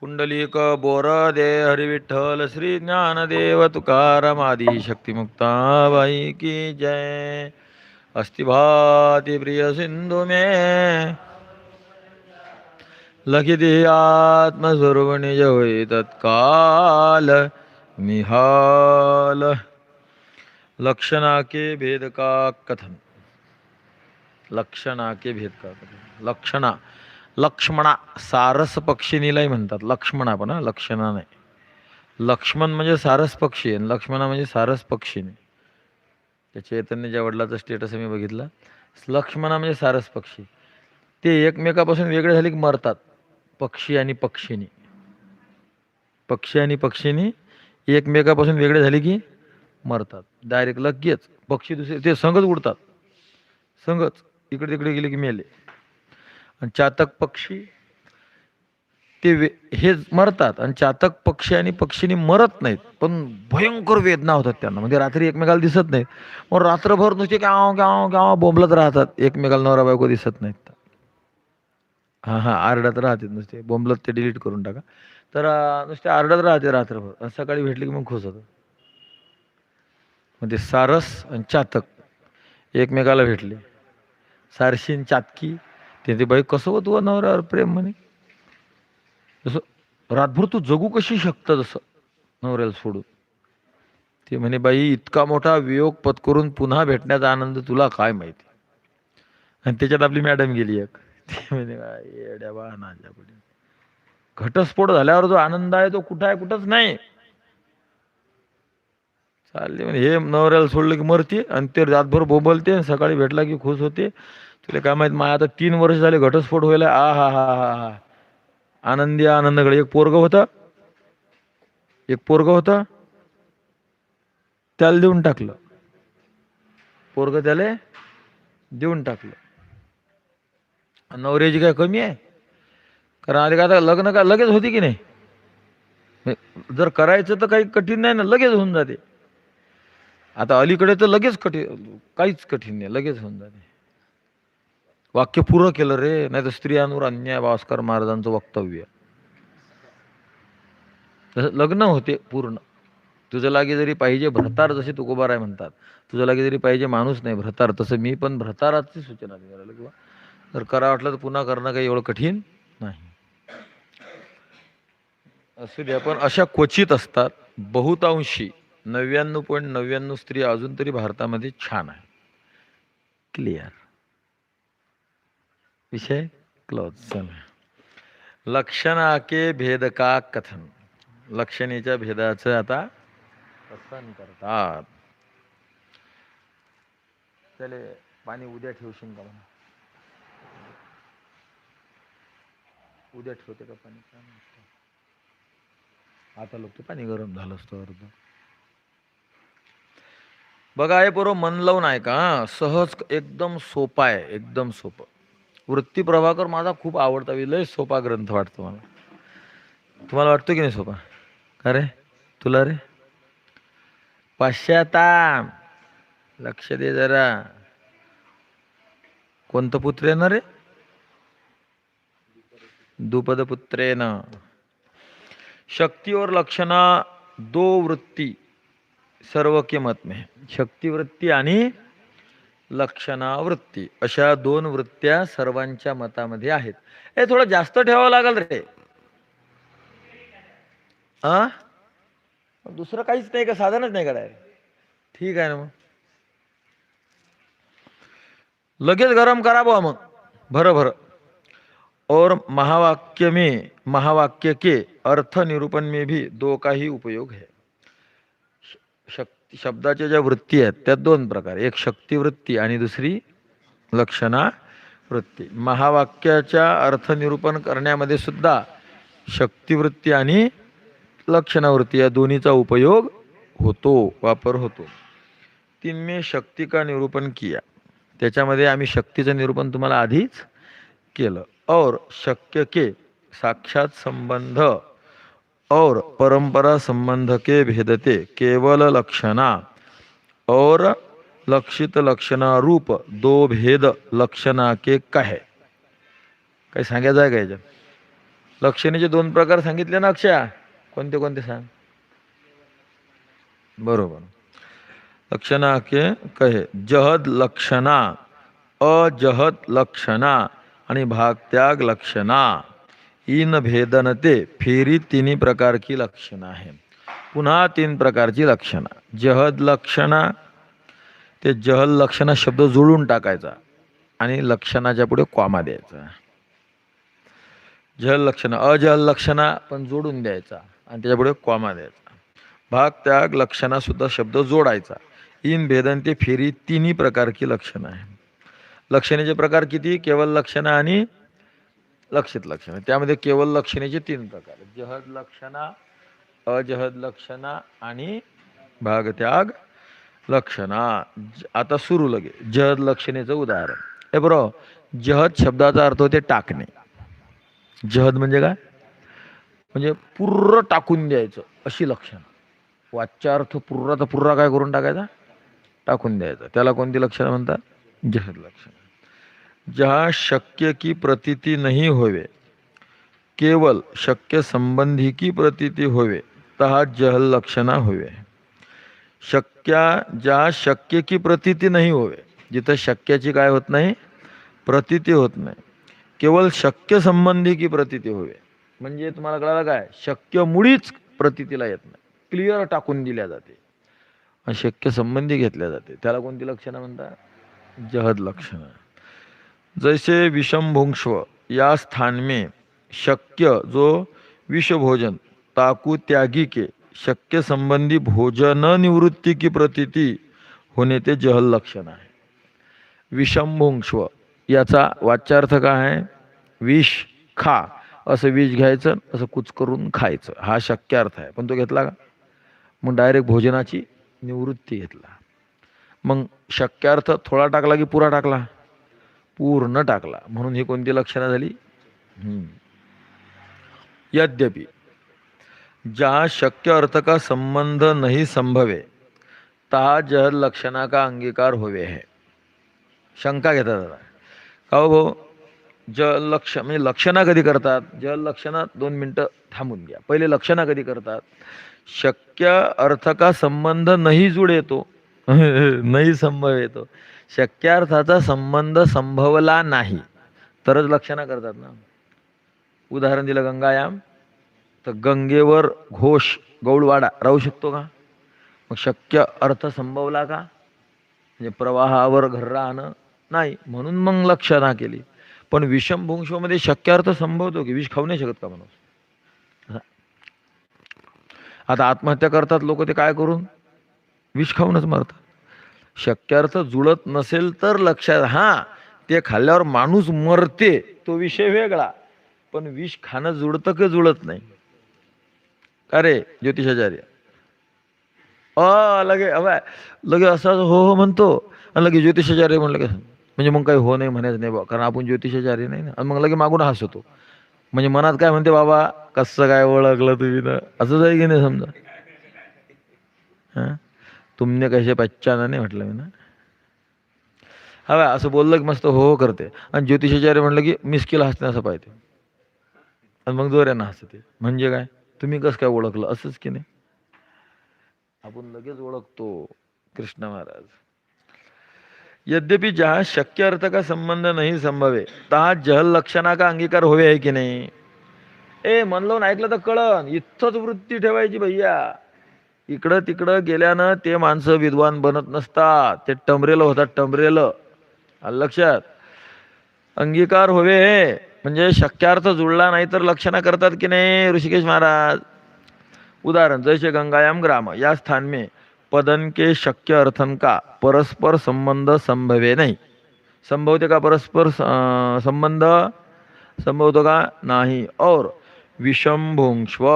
पुंडलिक बोरदे हरिविठ्ठल श्री ज्ञानदेव तुकाराम आदी शक्तिमुक्ताबाई की जय। अस्ति भाति प्रिय सिंधु में। लखिति आत्मस्वरूप निज होई तत्काल निहाल। लक्षणा के भेद का कथन। लक्षणा के भेद का कथन। लक्षणा। लक्ष्मणा सारस पक्षिणीलाही म्हणतात. लक्ष्मणा पण लक्षणा नाही. लक्ष्मण म्हणजे सारस पक्षी आणि लक्ष्मणा म्हणजे सारस पक्षिणी त्या चैतन्यच्या वडिलाचा स्टेटस मी बघितला. लक्ष्मणा म्हणजे सारस पक्षी. ते एकमेकापासून वेगळे झाले की मरतात. पक्षी आणि पक्षिणी पक्षी आणि पक्षिणी एकमेकापासून वेगळे झाले की मरतात. डायरेक्ट लगेच. पक्षी दुसरे ते संगच उडतात. संगच. इकडे तिकडे गेले की मेले. आणि चातक पक्षी ते वे हे मरतात. आणि चातक पक्षी आणि पक्षीनी मरत नाहीत पण भयंकर वेदना होतात त्यांना. म्हणजे रात्री एकमेकाला दिसत नाहीत. मग रात्रभर नुसते गाव गाव गाव बोंबलत राहतात. एकमेकाला नवरा बायको दिसत नाहीत. हां हां आरडत राहते नुसते. बोंबलत ते डिलीट करून टाका. तर नुसते आरडत राहते रात्रभर. आणि सकाळी भेटले की मग खुश होतं म्हणजे सारस आणि चातक एकमेकाला भेटले. सारशी आणि चातकी ते बाई कसं होत तुझं नवऱ्यावर प्रेम म्हणे? जसं रातभर तू जगू कशी शकतं जसं नवऱ्याला सोडून? ते म्हणे बाई इतका मोठा वियोग पत्करून पुन्हा भेटण्याचा आनंद तुला काय माहिती? आणि त्याच्यात आपली मॅडम गेली एक. ते म्हणे "बाई, येड्या घटस्फोट झाल्यावर जो आनंद आहे तो कुठं आहे कुठंच नाही. चालले म्हणे हे नवऱ्याला सोडलं की मरते आणि ते रातभर बोबलते आणि सकाळी भेटला की खुश होते. तुला काय माहीत माझ्या आता तीन वर्ष झाले घटस्फोट व्हायला. आ हा हा हा हा. आनंदी आनंदकडे एक पोरग होता. एक पोरग होता. त्याला देऊन टाकलं. पोरग त्याला देऊन टाकलं. नवऱ्याची काय कमी आहे? कारण आधी का आता लग्न का लगेच होती की नाही? जर करायचं तर काही कठीण नाही ना लगेच होऊन जाते. आता अलीकडे तर लगेच कठीण काहीच कठीण नाही लगेच होऊन जाते. वाक्य पुरं केलं रे नाही तर स्त्रियांवर अन्याय भास्कर महाराजांचं वक्तव्य. तसं लग्न होते पूर्ण. तुझं लागे जरी पाहिजे भ्रतार जसे आहे म्हणतात. तुझं लागे जरी पाहिजे माणूस नाही भ्रतार तसं मी पण भ्रताराची सूचना देणार किंवा जर करा वाटलं तर पुन्हा करणं काही एवढं कठीण नाही. असू द्या पण अशा क्वचित असतात. बहुतांशी नव्याण्णव पॉईंट नव्याण्णव स्त्री अजून तरी भारतामध्ये छान आहे क्लिअर विषय क्लोज चला. लक्षणाके भेद का कथन. लक्षणेच्या भेदाचं आता कथन करतात. त्याले पाणी उद्या ठेवशील का म्हणा? उद्या ठेवते का पाणी? काय आता लोक पाणी गरम झालं असतं अर्ध. बघा हे बरोबर मन लावून आहे का सहज एकदम सोपा आहे एकदम सोपं. वृत्ती प्रभाकर माझा खूप आवडता लय सोपा ग्रंथ वाटतो मला. तुम्हाला वाटतो की नाही सोपा? का रे? तुला रे? पाश्चाताप. लक्ष दे जरा. कोणतं पुत्र आहे ना रे? दुपद पुत्रेन शक्ति और लक्षणा दो वृत्ती. सर्व किमत में. शक्ती वृत्ती आणि लक्षणा वृत्ती अशा दोन वृत्त्या सर्वांच्या मतामध्ये आहेत. हे थोडं जास्त ठेवावं लागेल रे. आ? दुसरं काहीच नाही का? साधनच नाही का ठीक आहे ना मग. लगेच गरम करा बुवा मग. भर भर. और महावाक्य में महावाक्य के अर्थ निरूपण में भी दो का ही उपयोग है. शब्दाच्या ज्या वृत्ती आहेत त्या दोन प्रकार. एक शक्तिवृत्ती आणि दुसरी लक्षणा वृत्ती महावाक्याच्या अर्थ निरूपण करण्यामध्ये सुद्धा शक्तिवृत्ती आणि लक्षणावृत्ती या दोन्हीचा उपयोग होतो वापर होतो. तीन में शक्ती का निरूपण किया? त्याच्यामध्ये आम्ही शक्तीचं निरूपण तुम्हाला आधीच केलं. और शक्य के साक्षात संबंध और परंपरा संबंध के भेदते केवल लक्षणा। और लक्षित लक्षणा रूप दो भेद लक्षणा के कहे। काही सांगायचं आहे का याच्यात? लक्षणेचे दोन प्रकार सांगितले ना अक्षया? कोणते कोणते सांग? बरोबर. लक्षणा के कहे जहद लक्षणा अजहद लक्षणा आणि भागत्याग लक्षणा. इन भेदनते फेरी तिन्ही प्रकार की लक्षणं आहे. पुन्हा तीन प्रकारची लक्षणं. जहद लक्षणा ते जहल लक्षणा शब्द जुळून टाकायचा आणि लक्षणाच्या पुढे क्वामा द्यायचा. जहल लक्षण अजहल लक्षणा पण जोडून द्यायचा आणि त्याच्या पुढे क्वामा द्यायचा. भाग त्याग लक्षणा सुद्धा शब्द जोडायचा. इन भेदन ते फेरी तिन्ही प्रकारची लक्षणं आहे. लक्षणेचे प्रकार किती? केवळ लक्षणं आणि लक्षित लक्षणं. म्हणजे त्यामध्ये केवळ लक्षणेचे तीन प्रकार जहद लक्षणा अजहद लक्षणा आणि भागत्याग लक्षणा. ज- आता सुरू लगे. जहद लक्षणेचं उदाहरण. हे बरोबर जहद शब्दाचा अर्थ होते टाकणे. जहद म्हणजे काय? म्हणजे पूर्ण टाकून द्यायचं अशी लक्षणं. वाच्यार्थ पुर्राचा पुर्रा काय करून टाकायचा? टाकून द्यायचा. त्याला कोणती लक्षणं म्हणतात? जहद लक्षण. जहाँ शक्य की प्रतीती नहीं होवे केवल शक्य संबंधी की प्रतीती होवे तहा जहल लक्षणा होवे। शक्या ज्या शक्य की प्रतीती नाही होवे जिथं शक्याची काय होत नाही प्रतीती होत नाही केवळ शक्य संबंधी की प्रतीती होवे। म्हणजे तुम्हाला कळालं काय? शक्य मुळीच प्रतीतीला येत नाही क्लिअर टाकून दिल्या जाते शक्य संबंधी घेतल्या जाते. त्याला कोणती लक्षणं म्हणतात? जहद लक्षणं. जैसे विषमभुंक्ष्व या स्थान में शक्य जो विषभोजन ताकू त्यागी के शक्य संबंधी भोजन निवृत्ति की प्रतीती होणे ते जहल लक्षण आहे विषमभुंक्ष्व याचा वाच्यार्थ काय आहे विष खा असं विष घ्यायचं असं कुच करून खायचं हा शक्य अर्थ आहे पण तो घेतला का? मग डायरेक्ट भोजनाची निवृत्ती घेतला। मग शक्यार्थ थोडा टाकला की पुरा टाकला? पूर्ण टाकला. म्हणून ही कोणती लक्षणं झाली? यद्यपि ज्या शक्य अर्थ का संबंध नहीं संभवे ता जहर लक्षणा का अंगीकार होवे है. शंका घेतात आता का हो भाऊ? जल लक्ष म्हणजे लक्षणा कधी करतात? जल लक्षणा दोन मिनटं थांबून घ्या. पहिले लक्षणा कधी करतात? शक्य अर्थ का संबंध नाही जुड येतो नाही संभव येतो शक्यार्थाचा संबंध संभवला नाही. तरच लक्षणा करतात ना. उदाहरण दिलं गंगायाम. तर गंगेवर घोष गौडवाडा राहू शकतो का? मग शक्य अर्थ संभवला का? म्हणजे प्रवाहावर घर राहणं नाही म्हणून मग लक्षणा केली. पण विषमभुंशमध्ये शक्य अर्थ संभवतो की विष खाऊ नाही शकत का माणूस? आता आत्महत्या करतात लोक ते काय करून? विष खाऊनच मरतात. शक्यार्थ जुळत नसेल तर लक्षात हां ते खाल्ल्यावर माणूस मरते तो विषय वेगळा. पण विष खाणं जुळतं की जुळत नाही? का रे ज्योतिषाचार्य. अ लगे अवाय लगे असं असं हो हो म्हणतो. आणि लगे ज्योतिषाचार्य म्हणलं का म्हणजे मग काही हो नाही म्हणायचं नाही बाबा कारण आपण ज्योतिषाचार्य नाही ना. आणि मग लगे मागून हसतो. म्हणजे मनात काय म्हणते बाबा कसं काय ओळखलं तुम्ही ना? असं आहे की नाही समजा. हां? तुमने कसे पहचाना नाही म्हटलं मी ना? हा असं बोललं की मस्त हो हो करते। आणि ज्योतिषाचार्य म्हटलं की मिस्किल हसते असं पाहिजे आणि मग जोऱ्यानं हसते म्हणजे काय? तुम्ही कसं काय ओळखलं? असंच की नाही? आपण लगेच ओळखतो कृष्ण महाराज। यद्यपि जहा शक्य अर्थ का संबंध नाही संभवे तहा जहल लक्षणा का अंगीकार होवे आहे की नाही? ए मन ऐकलं तर कळन इथंच वृत्ती ठेवायची भैया। इकडं तिकडं गेल्यानं ते माणसं विद्वान बनत नसतात. ते टमरेलं होतात टमरेलं. लक्षात? अंगीकार होवे म्हणजे शक्यार्थ जुळला नाही तर लक्षणं करतात की नाही ऋषिकेश महाराज? उदाहरण जैसे गंगायाम ग्राम या स्थान में. पदन के शक्य अर्थन का? परस्पर संबंध संभवे नाही. संभवते का परस्पर संबंध? संभवतो का? नाही. और विषमभुंक्ष्व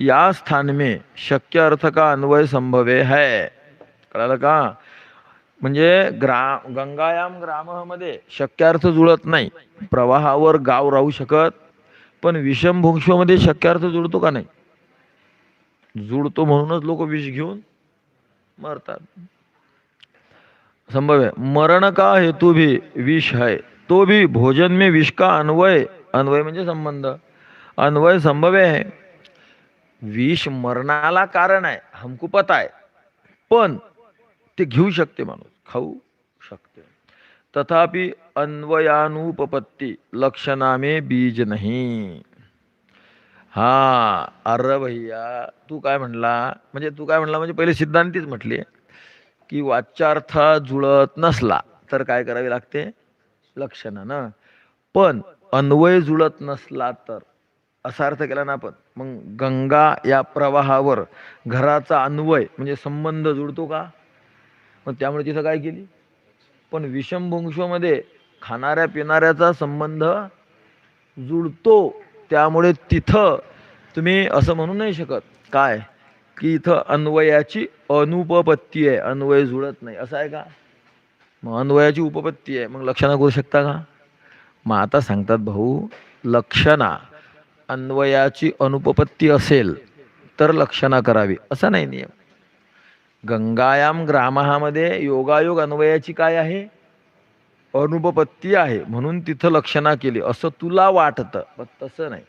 या स्थान में शक्य अर्थ का अन्वय संभवे है. कळालं का? म्हणजे ग्रा गंगायाम ग्राममध्ये शक्यार्थ जुळत नाही. प्रवाहावर गाव राहू शकत पण विषमभुंक्ष्वमध्ये शक्यार्थ जुळतो का नाही? जुळतो म्हणूनच लोक विष घेऊन मरतात. संभव. है मरण का हेतु भी विष है? तो भी भोजन में विष का अन्वय अन्वय म्हणजे संबंध. अन्वय संभव आहे विष मरणाला कारण आहे हमको पता आहे. पण ते घेऊ शकते माणूस खाऊ शकते. तथापि अन्वयानुपपत्ती लक्षणामे बीज नाही. हा अरे भैया तू काय म्हणला? म्हणजे तू काय म्हणला? म्हणजे पहिले सिद्धांतीच म्हटली. की वाच्यार्थ जुळत नसला तर काय करावे लागते? लक्षणानं पण अन्वय जुळत नसला तर असा अर्थ केला ना आपण. मग गंगा या प्रवाहावर घराचा अन्वय म्हणजे संबंध जुळतो का? मग त्यामुळे तिथं काय केली? पण विषमभुंशमध्ये खाणाऱ्या पिणाऱ्याचा संबंध जुळतो. त्यामुळे तिथं तुम्ही असं म्हणू नाही शकत. काय? की इथं अन्वयाची अनुपपत्ती आहे. अन्वय जुळत नाही. असं आहे का? मग अन्वयाची उपपत्ती आहे. मग लक्षणा करू शकता का? मग आता सांगतात भाऊ लक्षणा. अन्वयाची अनुपपत्ती असेल तर लक्षणा करावी. असा नाही नियम. गंगायाम ग्रामहामध्ये योगायोग अन्वयाची काय आहे? अनुपपत्ती आहे. म्हणून तिथं लक्षणा केली. असं तुला वाटतं पण तसं नाही.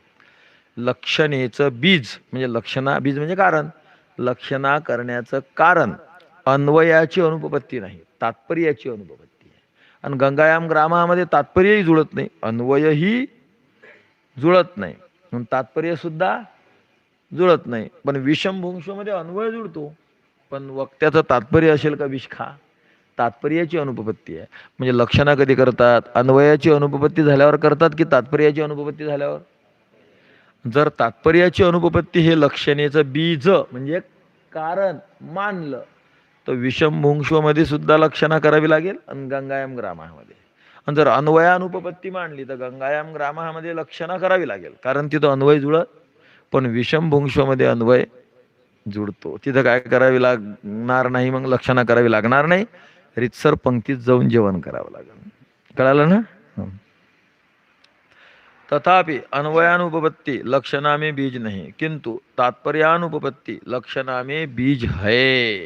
लक्षणेचं बीज म्हणजे लक्षणा बीज म्हणजे कारण. लक्षणा करण्याचं कारण. अन्वयाची अनुपपत्ती नाही. तात्पर्याची अनुपपत्ती आहे. आणि गंगायाम ग्रामामध्ये तात्पर्यही जुळत नाही. अन्वयही जुळत नाही. म्हणून तात्पर्य सुद्धा जुळत नाही. पण विषमभुंशमध्ये अन्वय जुळतो. पण वक्त्याचं तात्पर्य असेल का विषखा? तात्पर्याची अनुपपत्ती आहे. म्हणजे लक्षणा कधी करतात? अन्वयाची अनुपपत्ती झाल्यावर करतात की तात्पर्याची अनुपपत्ती झाल्यावर? जर तात्पर्याची अनुपपत्ती हे लक्षणेचं बीज म्हणजे कारण मानलं तर विषमभुंशमध्ये सुद्धा लक्षणा करावी लागेल आणि गंगायम ग्रामामध्ये. आणि जर अन्वयानुपपत्ती मांडली तर गंगायाम ग्रामामध्ये लक्षणा करावी लागेल. कारण तिथं अन्वय जुळत पण विषमभुंशमध्ये अन्वय जुळतो. तिथं काय करावी लागणार नाही मग लक्षणा करावी लागणार नाही. रितसर पंक्तीत जाऊन जेवण करावं लागेल. कळालं ना? तथापि अन्वयानुपपत्ती लक्षणा में बीज नाही. किंतु तात्पर्यानुपपत्ती लक्षणा में बीज है.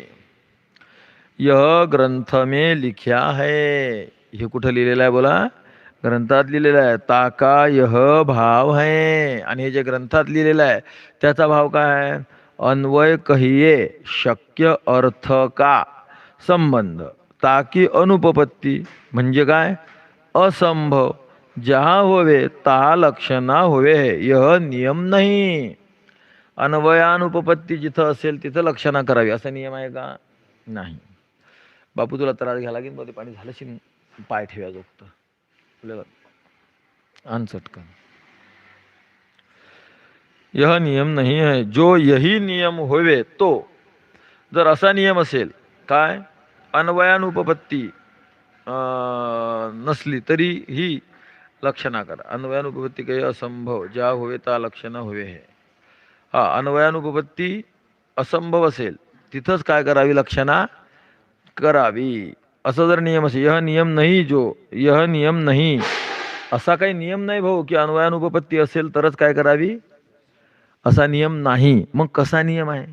यह ग्रंथ में लिखा है. हे कुठं लिहिलेलं आहे बोला? ग्रंथात लिहिलेलं आहे. ताका यह भाव है. आणि हे जे ग्रंथात लिहिलेलं आहे त्याचा भाव काय? आहे अन्वय कहिये शक्य अर्थ का? संबंध. ताकी अनुपपत्ती म्हणजे काय? असंभव. जहा होवे तहा लक्षणा होवे यह नियम नाही. अन्वयानुपपत्ती जिथं असेल तिथं लक्षणा करावी. असा नियम आहे का? नाही. बापू तुला त्रास घ्यायला लागेल मध्ये पाणी झालं शिन पाय ठेव्या जोगत अनचटकन यह नियम नाही आहे जो यही नियम होवे तो. जर असा नियम असेल काय? अन्वयानुपपत्ती नसली तरी ही लक्षणा करा. अन्वयानुपपत्ती काही असंभव ज्या होवे त्या लक्षणं होवे हे. हा अन्वयानुपपत्ती असंभव असेल तिथंच काय करावी? लक्षणा? करावी. असं जर नियम असे यह नियम नाही जो यह नियम नाही. असा काही नियम नाही भाऊ की अन्वयानुपपत्ती असेल तरच काय करावी? असा नियम नाही. मग कसा नियम आहे?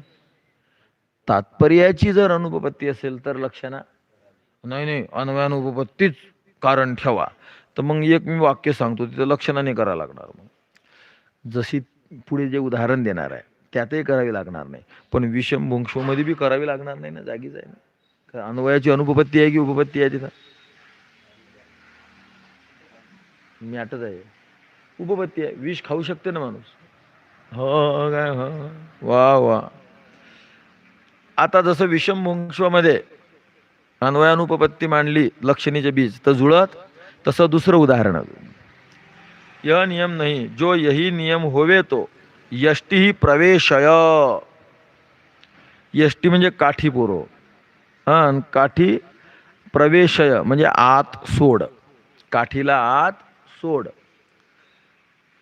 तात्पर्याची जर अनुपपत्ती असेल तर लक्षणा नाही नाही अन्वयानुपपत्तीच कारण ठेवा. तर मग एक मी वाक्य सांगतो तिथं लक्षणाने करावं लागणार मग. जशी पुढे जे उदाहरण देणार आहे त्यातही करावी लागणार नाही. पण विषम भुंक्षोमध्ये बी करावी लागणार नाही ना जागीच आहे तर अन्वयाची अनुपपत्ती आहे की उपपत्ती आहे तिथं मी आटत आहे उपपत्ती आहे विष खाऊ शकते ना माणूस हो काय हो वा वा आता जसं विषम वंशमध्ये अन्वयानुपपत्ती मांडली लक्षणीचे बीज तर जुळत तसं दुसरं उदाहरण अजून. यह नियम नाही जो यही नियम होवे तो यष्टी ही प्रवेशय यष्टी म्हणजे काठी पोरो अन काठी प्रवेशय म्हणजे आत सोड. काठीला आत सोड.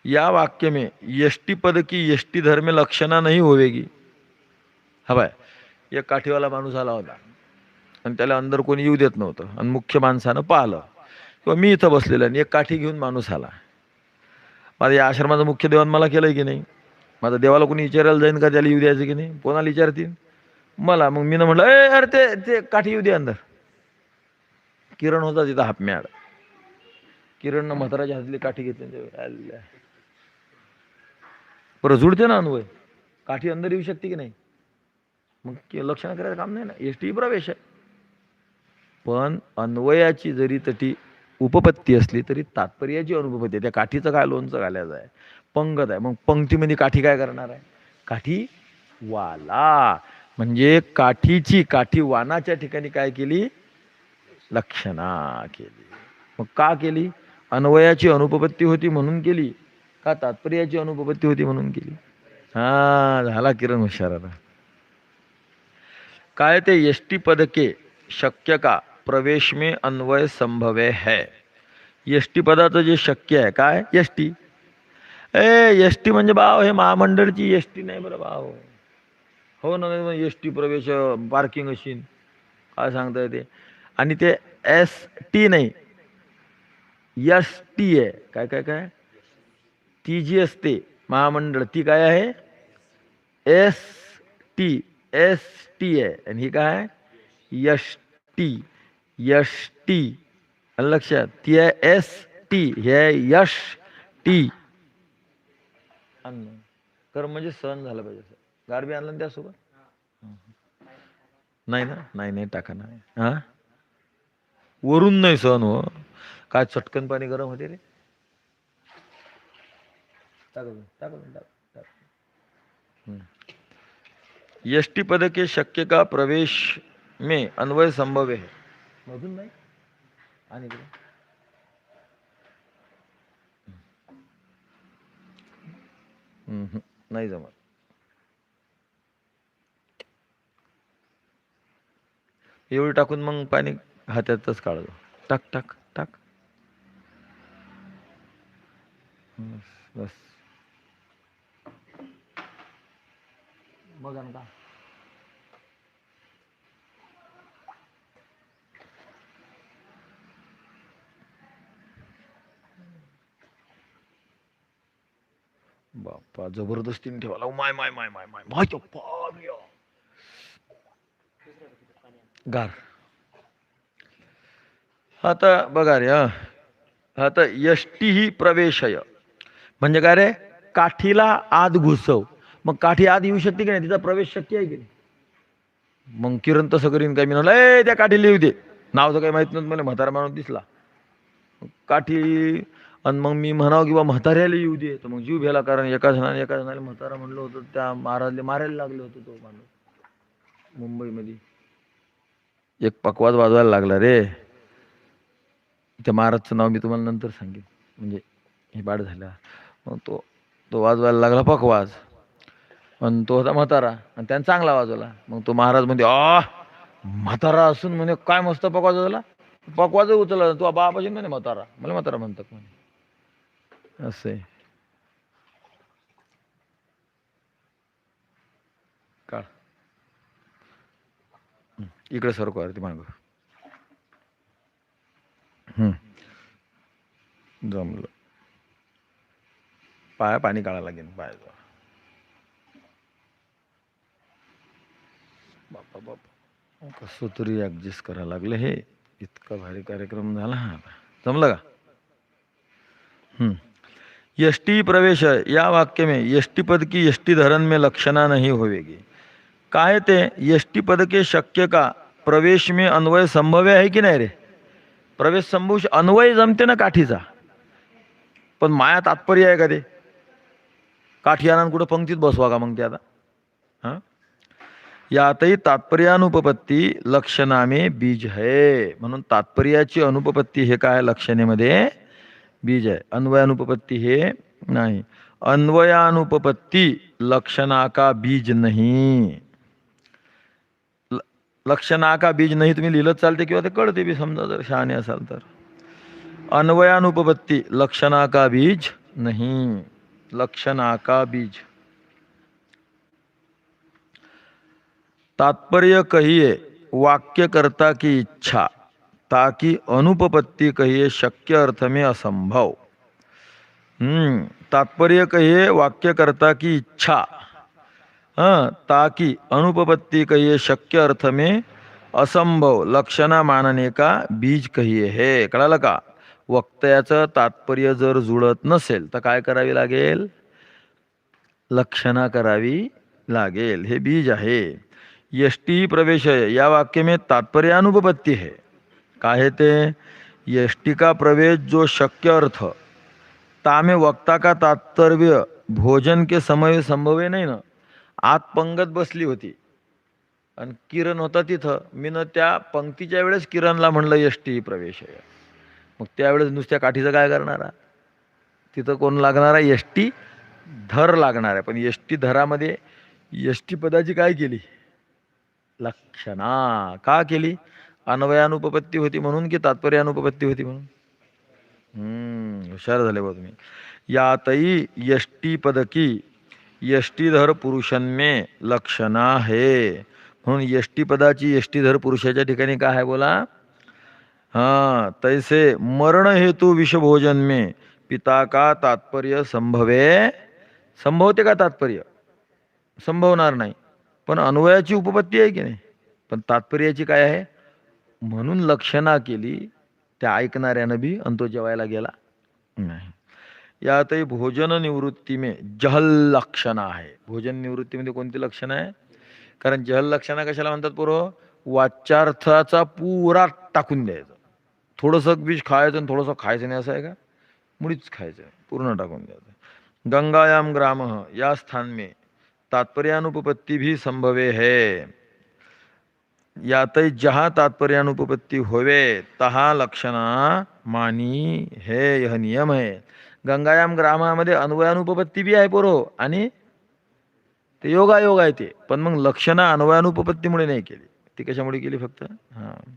या वाक्य में यष्टी पद की यष्टी धर्म लक्षणा नहीं होवेगी. हा बाय एक काठीवाला माणूस आला होता. आणि त्याला अंदर कोणी येऊ देत नव्हतं. आणि मुख्य माणसानं पाहिलं. किंवा मी इथं बसलेलं आणि एक काठी घेऊन माणूस आला. माझ्या या आश्रमाचं मुख्य देवान मला केलं की नाही? माझा देवाला कोणी विचारायला जाईन का? त्याला येऊ द्यायचं की नाही? कोणाला विचारतील? मला मग मी म्हटलं ए अरे ते ते काठी येऊ दे अंदर. किरण होता तिथं हापम्याड किरणनं म्हाताराच्या हातली काठी घेतली बरं जुळते ना अन्वय. काठी अंदर येऊ शकते की नाही? मग के- लक्षण करायचं काम नाही ना. एस टी प्रवेश आहे. पण अन्वयाची जरी तटी उपपत्ती असली तरी तात्पर्याची अनुपपत्ती आहे. त्या काठीचं काय लोणचं घालायचं आहे? पंगत आहे. मग पंक्तीमध्ये काठी काय करणार आहे? काठी वाला. म्हणजे काठीची काठी वानाच्या ठिकाणी काय केली? लक्षणा केली. मग का केली? अन्वयाची अनुपपत्ती होती म्हणून केली. का तात्पर्याची अनुपपत्ती होती म्हणून केली? हा झाला किरण हुशार काय ते यष्टी पदके? शक्य का? प्रवेश में अन्वय संभवे है. यष्टी पदाचं जे शक्य आहे काय? यष्टी ए यष्टी म्हणजे बाव हे महामंडळची यष्टी नाही बरं बाव हो ना एस टी प्रवेश पार्किंग अशी काय सांगता येते आणि ते एस टी नाही. एस टी आहे. काय काय काय? ती जी असते महामंडळ ती काय आहे? एस टी एस टी आहे. आणि ही काय? आहे यश टी यश टी लक्षात ती आहे एस टी हे यश टी अन्न. कर म्हणजे सण झालं पाहिजे सर. गारबी आणलं ना त्यासोबत? नाही ना नाही नाही टाका नाही हा? वरून नाही सण हो. काय चटकन पाणी गरम होते रे. यष्टि पद के शक्य का? प्रवेश में अन्वय संभव. है मधून नाही? आणि. नाही जमत. एवढी टाकून मग पाणी हातातच काढतो टाक टाक टाक. बस बस. बघा का बाप्पा जबरदस्तीने ठेवाला माय माय माय माय माय. माय गार. आता बघा रे हा. आता यष्टी ही प्रवेशय. म्हणजे काय रे? काठीला आत घुसव. मग काठी आत येऊ शकते की नाही? तिचा प्रवेश शक्य आहे की नाही? मग किरण तसं करीन काय? मी म्हणलं ए त्या काठी लिहू दे. नाव तर काही माहीत नव्हतं मला म्हातारा माणूस दिसला. काठी आणि मग मी म्हणावं किंवा म्हाताऱ्याला येऊ दे. तर मग जीव भेला कारण एका जणाने एका जणाला म्हातारा म्हणलं होतं त्या महाराजले मारायला लागलं होतं तो माणूस. मुंबईमध्ये. एक पकवाज वाजवायला लागला रे. त्या महाराजचं नाव मी तुम्हाला नंतर सांगेन. म्हणजे हे बाड झाल्या मग तो तो वाजवायला लागला पकवाज. पण तो होता म्हातारा आणि त्यानं चांगला वाजवला. मग तो महाराज म्हणजे आ म्हातारा असून म्हणे काय मस्त पकवाज वाजवला? पकवाज उचलला तो बाबाजी म्हणे म्हातारा. मला म्हातारा म्हणतात म्हणे. असे काढ हं, इकडे सरको अरे मागं जमलं. पाया पाणी काढायला लागेल पायाचं बापा बापा. कसं तरी ॲडजस्ट करायला लागलं हे. इतका भारी कार्यक्रम झाला हा जमलं का? हम्म. प्रवेश या वाक्य में यष्टि पद की यष्टि धरण में लक्षणा नहीं होवेगी. काय ते? यष्टी पद के शक्य का? प्रवेश मी अन्वय संभव्य आहे की नाही रे? प्रवेश संभव अन्वय जमते ना काठीचा. पण माया तात्पर्य आहे का ते? काठीयानं कुठं पंक्तीत बसवा का मग ते आता? हां? यातही तात्पर्यानुपपत्ती लक्षणामे बीज है. म्हणून तात्पर्याची अनुपपत्ती हे काय लक्षणेमध्ये बीज आहे. अन्वयानुपपत्ती हे नाही. अन्वयानुपपत्ती लक्षणा का बीज नाही. लक्षणा का बीज नाही, तुम्ही लिहिलं चालते किंवा ते कळते बी समजा जर, शहाणे असाल तर. अन्वयानुपपत्ती, लक्षणा का बीज नहीं. लक्षणा का बीज. तात्पर्य कहिए वाक्यकर्ता की इच्छा, ताकि अनुपपत्ति कहिए शक्य अर्थ में असंभव. हम्म तात्पर्य कहिए वाक्यकर्ता की इच्छा हाँ ताकि अनुपपत्ति कहिए शक्य अर्थ में असंभव लक्षणा मानने का बीज कहिए हे कळालं का वक्त्याचं तात्पर्य जर जुळत नसेल तर काय करावी लागेल लक्षणा करावी लागेल हे बीज आहे यष्टी प्रवेश या वाक्य में तात्पर्य अनुपपत्ति है का है ते यष्टिका प्रवेश जो शक्य अर्थ तामे वक्ता का तात्पर्य भोजन के समय संभव नाही ना आत पंगत बसली होती. आणि किरण होता तिथं. मी न त्या पंक्तीच्या वेळेस किरणला म्हणलं यष्टी प्रवेश आहे. मग त्यावेळेस नुसत्या काठीचं काय करणारा? तिथं कोण लागणार? आहे यष्टी धर लागणार. आहे पण यष्टी धरामध्ये यष्टी पदाची काय केली? लक्षणा. का केली? अन्वयानुपपत्ती होती म्हणून की तात्पर्यानुपपत्ती होती म्हणून? हुशार झाले बा तुम्ही. यातही यष्टी पदकी यष्टीधर पुरुषन्मे लक्षणा हे. म्हणून यष्टीपदाची यष्टीधर पुरुषाच्या ठिकाणी काय आहे बोला? हां तैसे मरण हेतु विषभोजन मे पिता का तात्पर्य संभवे. संभवते का तात्पर्य? संभवणार नाही. पण अन्वयाची उपपत्ती आहे की नाही? पण तात्पर्याची काय आहे? म्हणून लक्षणा केली त्या ऐकणाऱ्यानं बी आणि तो जेवायला गेला. नाही. यातही भोजन निवृत्तीमे जहल लक्षणं आहे. भोजन निवृत्तीमध्ये कोणती लक्षणं आहे? कारण जहल लक्षणं कशाला म्हणतात पूर्व? वाच्यार्थाचा पुरा टाकून द्यायचं. थोडंसं बीज खायचं आणि थोडंसं खायचं नाही असं आहे का? मुळीच खायचं पूर्ण टाकून द्यायचं. गंगायाम ग्राम या स्थान मे तात्पर्यानुपपत्ती भी संभवे है. यातही जहा तात्पर्यानुपपत्ती होवे तहा लक्षणा मानी है यह नियम है. गंगायाम ग्रामामध्ये अन्वयानुपपत्ती बी आहे पोरो. आणि ते योगायोग आहे ते. पण मग लक्षणं अन्वयानुपपत्तीमुळे नाही केली. ती कशामुळे केली फक्त? हां.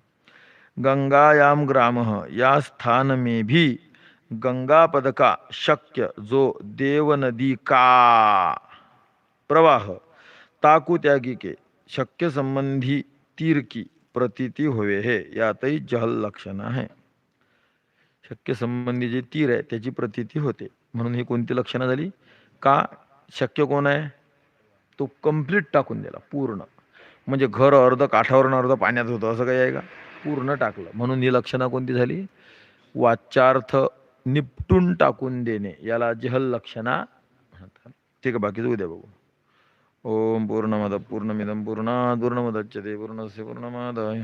गंगायाम ग्राम या स्थान मे भी गंगा पदका शक्य जो देव नदी का? प्रवाह ताकू त्यागी के शक्य संबंधी तीर की प्रतीती होवे हे. यातही जहल लक्षण आहे. शक्य संबंधी जे तीर आहे त्याची प्रतीती होते. म्हणून ही कोणती लक्षणं झाली? का शक्य कोण आहे? तो कंप्लीट टाकून दिला पूर्ण. म्हणजे घर अर्ध काठावरून अर्ध पाण्यात होतं असं काही आहे का? पूर्ण टाकलं. म्हणून ही लक्षणं कोणती झाली? वाच्यार्थ निपटून टाकून देणे याला जहल लक्षणा म्हणतात. ठीक आहे बाकीचं उद्या बघू. ओम पूर्णमद पूर्णमिदम पूर्णा पूर्ण पूर्णस्य पूर्णमादाय.